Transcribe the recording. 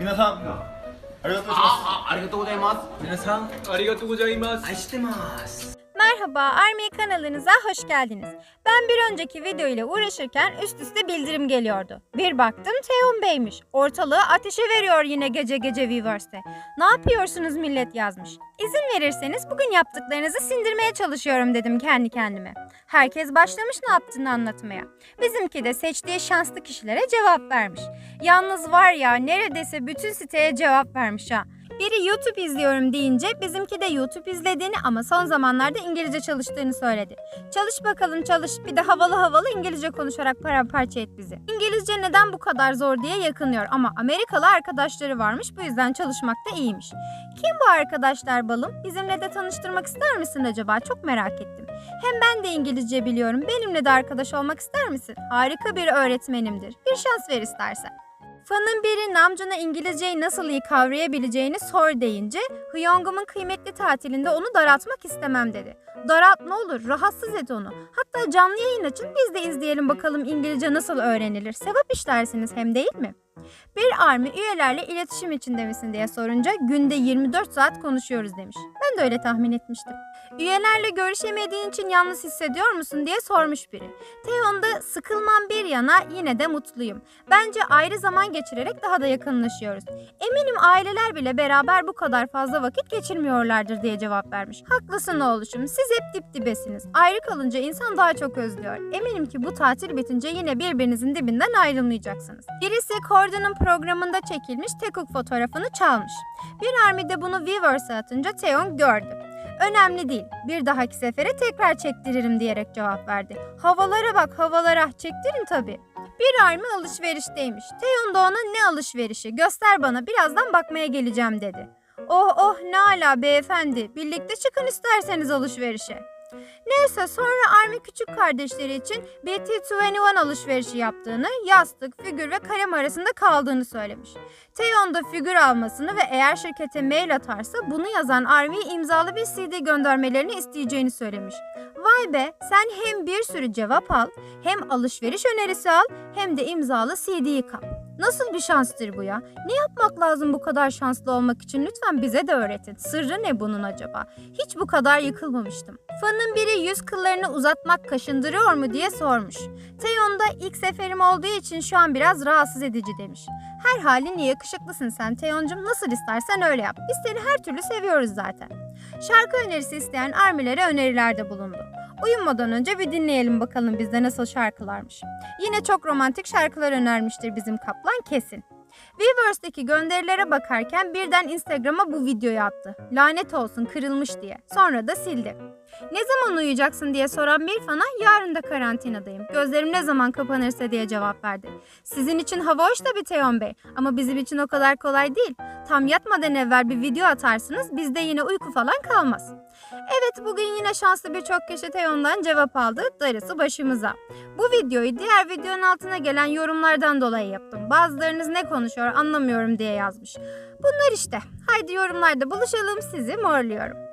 皆さんありがとうございますあ、ありがとうございます。皆さんありがとうございます愛してます。Merhaba Army kanalınıza hoş geldiniz. Ben bir önceki video ile uğraşırken üst üste bildirim geliyordu. Bir baktım Teon Bey'miş. Ortalığı ateşe veriyor yine gece gece Weverse'te. Ne yapıyorsunuz millet yazmış. İzin verirseniz bugün yaptıklarınızı sindirmeye çalışıyorum dedim kendi kendime. Herkes başlamış ne yaptığını anlatmaya. Bizimki de seçtiği şanslı kişilere cevap vermiş. Yalnız var ya neredeyse bütün siteye cevap vermiş ha. Biri YouTube izliyorum deyince bizimki de YouTube izlediğini ama son zamanlarda İngilizce çalıştığını söyledi. Çalış bakalım çalış bir de havalı havalı İngilizce konuşarak paramparça et bizi. İngilizce neden bu kadar zor diye yakınıyor ama Amerikalı arkadaşları varmış bu yüzden çalışmak da iyiymiş. Kim bu arkadaşlar balım? Bizimle de tanıştırmak ister misin acaba? Çok merak ettim. Hem ben de İngilizce biliyorum. Benimle de arkadaş olmak ister misin? Harika bir öğretmenimdir. Bir şans ver istersen. Fanın biri Namjoon'a İngilizceyi nasıl iyi kavrayabileceğini sor deyince Hyungum'un kıymetli tatilinde onu daraltmak istemem dedi. Daralt ne olur rahatsız et onu. Hatta canlı yayın açın biz de izleyelim bakalım İngilizce nasıl öğrenilir. Sevap işlersiniz hem değil mi? Bir army üyelerle iletişim içinde misin diye sorunca günde 24 saat konuşuyoruz demiş. Ben de öyle tahmin etmiştim. Üyelerle görüşemediğin için yalnız hissediyor musun diye sormuş biri. Teon da sıkılmam bir yana yine de mutluyum. Bence ayrı zaman geçirerek daha da yakınlaşıyoruz. Eminim aileler bile beraber bu kadar fazla vakit geçirmiyorlardır diye cevap vermiş. Haklısın oğluşum siz hep dip dibesiniz. Ayrı kalınca insan daha çok özlüyor. Eminim ki bu tatil bitince yine birbirinizin dibinden ayrılmayacaksınız. Birisi Cordon'un programında çekilmiş Tekuk fotoğrafını çalmış. Bir armide bunu Weavers'a atınca Theon gördü. Önemli değil. Bir dahaki sefere tekrar çektiririm diyerek cevap verdi. Havalara bak havalara. Çektirin tabii. Bir army alışverişteymiş. Theon da ona ne alışverişi göster bana birazdan bakmaya geleceğim dedi. Oh oh ne ala beyefendi. Birlikte çıkın isterseniz alışverişe. Neyse sonra Army küçük kardeşleri için BT21 alışverişi yaptığını, yastık, figür ve kalem arasında kaldığını söylemiş. Theon da figür almasını ve eğer şirkete mail atarsa bunu yazan Army'ye imzalı bir CD göndermelerini isteyeceğini söylemiş. Vay be sen hem bir sürü cevap al, hem alışveriş önerisi al, hem de imzalı CD'yi kap. Nasıl bir şanstır bu ya? Ne yapmak lazım bu kadar şanslı olmak için? Lütfen bize de öğretin. Sırrı ne bunun acaba? Hiç bu kadar yıkılmamıştım. Fanın biri yüz kıllarını uzatmak kaşındırıyor mu diye sormuş. Theon da ilk seferim olduğu için şu an biraz rahatsız edici demiş. Her halinle yakışıklısın sen Teoncum. Nasıl istersen öyle yap. Biz seni her türlü seviyoruz zaten. Şarkı önerisi isteyen armilere önerilerde bulundu. Uyumadan önce bir dinleyelim bakalım bizde nasıl şarkılarmış. Yine çok romantik şarkılar önermiştir bizim kaplan kesin. Weverse'deki gönderilere bakarken birden Instagram'a bu videoyu attı. Lanet olsun kırılmış diye. Sonra da sildi. Ne zaman uyuyacaksın diye soran bir fana yarın da karantinadayım. Gözlerim ne zaman kapanırsa diye cevap verdi. Sizin için hava hoş tabii Teon Bey ama bizim için o kadar kolay değil. Tam yatmadan evvel bir video atarsınız bizde yine uyku falan kalmaz. Evet bugün yine şanslı birçok kişi Teon'dan cevap aldı. Darısı başımıza. Bu videoyu diğer videonun altına gelen yorumlardan dolayı yaptım. Bazılarınız ne konuşuyor anlamıyorum diye yazmış. Bunlar işte. Haydi yorumlarda buluşalım sizi morluyorum.